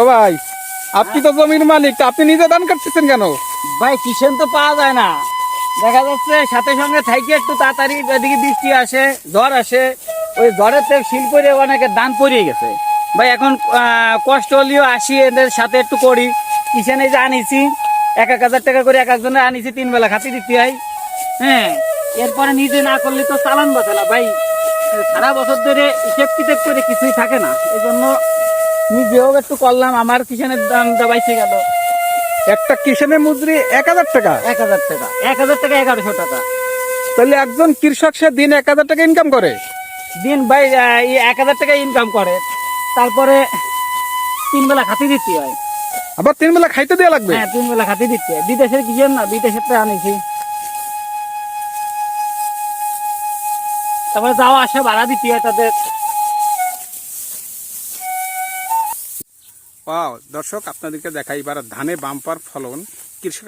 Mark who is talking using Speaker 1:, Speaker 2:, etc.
Speaker 1: ও ভাই, আপনি তো জমির মালিক, তা আপনি নিজে ধান কাটতেছেন কেন?
Speaker 2: ভাই কিষেন তো পাওয়া যায় না। দেখা যাচ্ছে সাথে সঙ্গে থাকি একটু তাড়াতাড়ি এদিকে বৃষ্টি আসে, ঝড় আসে। ওই ঝড়ের থেকে শিল করে অনেকে দান পড়িয়ে গেছে। ভাই, এখন কষ্ট হলেও আসি, এদের সাথে একটু করি। কিষেনে যে আনিছি? এক এক হাজার টাকা করে এক একজনের আনিছি, তিন বেলা খাতি দিতে হয়। হ্যাঁ এরপরে নিজে না করলে তো চালান বাঁচে না। ভাই, সারা বছর ধরে হিসেব করে কিছুই থাকে না। এই জন্য নিজেও একটু করলাম আমার কিষেনের দাম দাবাইছে গেল।
Speaker 1: একটা কিষানের মজুরি এক হাজার টাকা?
Speaker 2: এক হাজার টাকা। এক হাজার টাকা এগারোশো টাকা।
Speaker 1: তাহলে একজন কৃষক সে দিন এক হাজার টাকা ইনকাম করে?
Speaker 2: দিন ভাই এক হাজার টাকা ইনকাম করে। তারপরে তিন বেলা খাতি দিতে হয়।
Speaker 1: আবার তিন বেলা খাইতে দেওয়া লাগবে?
Speaker 2: হ্যাঁ তিন বেলা খাতি দিতে হয়। বিদেশের কিসের না বিদেশের আনিছি। তারপরে যাওয়া আসা ভাড়া দিতে হয় তাদের।
Speaker 1: দর্শক আপনাদেরকে দেখাই এবার ধানে বাম্পার ফলন। কৃষকের